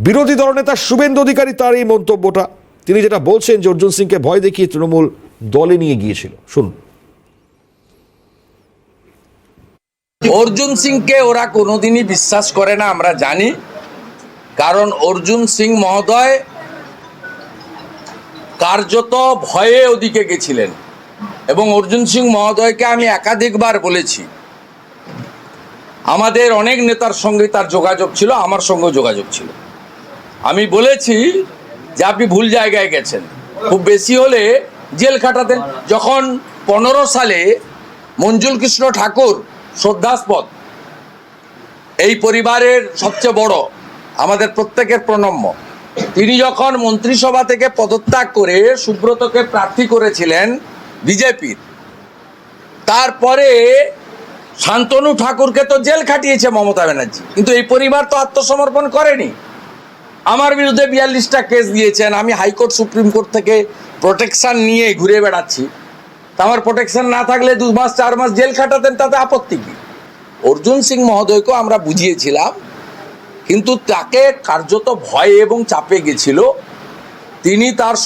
বিরোধী দলনেতা শুভেন্দু অধিকারী তার এই মন্তব্যটা। তিনি যেটা বলছেন যে অর্জুন সিংকে ভয় দেখিয়ে তৃণমূল দলে নিয়ে গিয়েছিল। শুনুন। অর্জুন সিংকে ওরা কোনোদিনই বিশ্বাস করে না, আমরা জানি। কারণ অর্জুন সিং মহোদয় কার্যত ভয়ে ওদিকে গেছিলেন। এবং অর্জুন সিং মহোদয়কে আমি একাধিকবার বলেছি। আমাদের অনেক নেতার সঙ্গে তার যোগাযোগ ছিল, আমার সঙ্গেও যোগাযোগ ছিল। আমি বলেছি যে আপনি ভুল জায়গায় গেছেন। খুব বেশি হলে জেল খাটাতেন। যখন পনেরো সালে মঞ্জুল কৃষ্ণ ঠাকুর শ্রদ্ধাস্পদ, এই পরিবারের সবচেয়ে বড়, আমাদের প্রত্যেকের প্রণম্য, তিনি যখন মন্ত্রিসভা থেকে পদত্যাগ করে সুব্রতকে প্রার্থী করেছিলেন বিজেপির, তারপরে শান্তনু ঠাকুরকে তো জেল খাটিয়েছে মমতা ব্যানার্জি। কিন্তু এই পরিবার তো আত্মসমর্পণ করেনি। আমার বিরুদ্ধে বিয়াল্লিশটা কেস দিয়েছেন, আমি হাইকোর্ট, সুপ্রিম কোর্ট থেকে প্রোটেকশান নিয়ে ঘুরে বেড়াচ্ছি। তা আমার প্রোটেকশান না থাকলে দু মাস, চার মাস জেল খাটাতেন, তাতে আপত্তি কি? অর্জুন সিং মহোদয়কেও আমরা বুঝিয়েছিলাম, কিন্তু তাকে কার্যত ভয় এবং চাপে গেছিল। তিনি তার